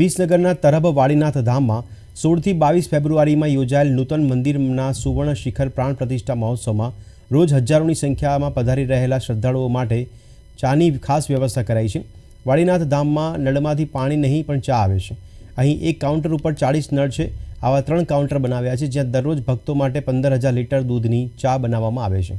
વિસનગરના તરભ વાડીનાથ ધામમાં સોળથી બાવીસ ફેબ્રુઆરીમાં યોજાયેલ નૂતન મંદિરના સુવર્ણ શિખર પ્રાણ પ્રતિષ્ઠા મહોત્સવમાં રોજ હજારોની સંખ્યામાં પધારી રહેલા શ્રદ્ધાળુઓ માટે ચાની ખાસ વ્યવસ્થા કરાઈ છે. વાડીનાથ ધામમાં નળમાંથી પાણી નહીં, પણ ચા આવે છે. અહીં એક કાઉન્ટર ઉપર ચાળીસ નળ છે. આવા ત્રણ કાઉન્ટર બનાવ્યા છે, જ્યાં દરરોજ ભક્તો માટે પંદર હજાર લીટર દૂધની ચા બનાવવામાં આવે છે.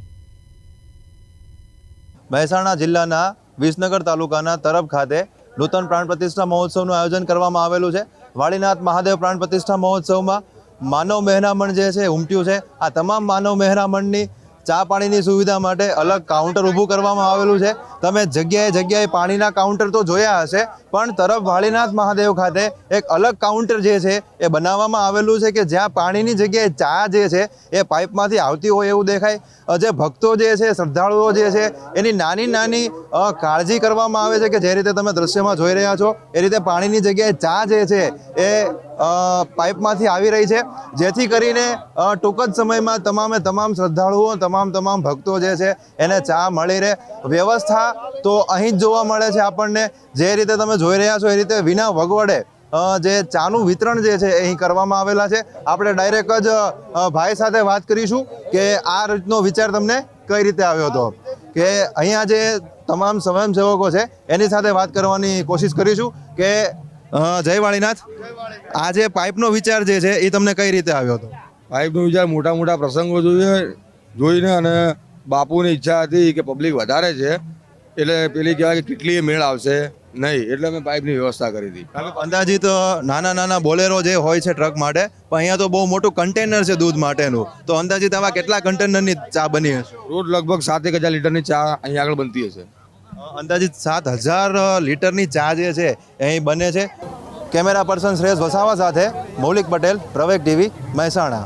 મહેસાણા જિલ્લાના વિસનગર તાલુકાના તરફ ખાતે નૂતન પ્રાણ પ્રતિષ્ઠા મહોત્સવનું આયોજન કરવામાં આવેલું છે. વાળીનાથ મહાદેવ પ્રાણ પ્રતિષ્ઠા મહોત્સવમાં માનવ મહેરામણ જે છે ઉમટ્યું છે. આ તમામ માનવ મહેરામણની ચા પાણીની સુવિધા માટે અલગ કાઉન્ટર ઊભું કરવામાં આવેલું છે. તમે જગ્યાએ જગ્યાએ પાણીના કાઉન્ટર તો જોયા હશે, પણ તરફ વાળીનાથ મહાદેવ ખાતે એક અલગ કાઉન્ટર જે છે, એ બનાવવામાં આવેલું છે કે જ્યાં પાણીની જગ્યાએ ચા જે છે, એ પાઇપમાંથી આવતી હોય એવું દેખાય. જે ભક્તો જે છે, શ્રદ્ધાળુઓ જે છે, એની નાની નાની કાળજી કરવામાં આવે છે કે જે રીતે તમે દ્રશ્યમાં જોઈ રહ્યા છો, એ રીતે પાણીની જગ્યાએ ચા જે છે, એ પાઇપમાંથી આવી રહી છે. જેથી કરીને ટૂંક જ સમયમાં તમામે તમામ શ્રદ્ધાળુઓ, તમામ તમામ ભક્તો જે છે એને ચા મળી રહે. વ્યવસ્થા તો અહીં જ જોવા મળે છે આપણને. જે રીતે તમે જોઈ રહ્યા છો એ રીતે વિના વગવડે જે ચાનું વિતરણ જે છે અહીં કરવામાં આવેલા છે. આપણે ડાયરેક્ટ જ ભાઈ સાથે વાત કરીશું કે આ રીતનો વિચાર તમને કઈ રીતે આવ્યો હતો. કે અહીંયા જે તમામ સ્વયંસેવકો છે એની સાથે વાત કરવાની કોશિશ કરીશું કે જય વાળીનાથ. આ જે પાઇપનો વિચાર જે છે એ તમને કઈ રીતે આવ્યો હતો? પાઇપનો વિચાર મોટા મોટા પ્રસંગો જોઈએ. જોઈને અને બાપુની ઈચ્છા હતી કે પબ્લિક વધારે છે એટલે પેલી કહેવાય કે કેટલી મેળ આવશે નહીં એટલે મેં પાઇપની વ્યવસ્થા કરી હતી. અંદાજિત નાના નાના બોલેરો જે હોય છે ટ્રક માટે પણ અહીંયા તો બહુ મોટું કન્ટેનર છે દૂધ માટેનું. તો અંદાજિત આવા કેટલા કન્ટેનરની ચા બની હશે? રોજ લગભગ સાત એક હજાર લીટરની ચા અહીંયા આગળ બનતી હશે. અંદાજિત સાત હજાર લીટરની ચા જે છે અહીં બને છે. કેમેરા પર્સન શ્રેયસ વસાવા સાથે મૌલિક પટેલ પ્રવેક ટીવી મહેસાણા.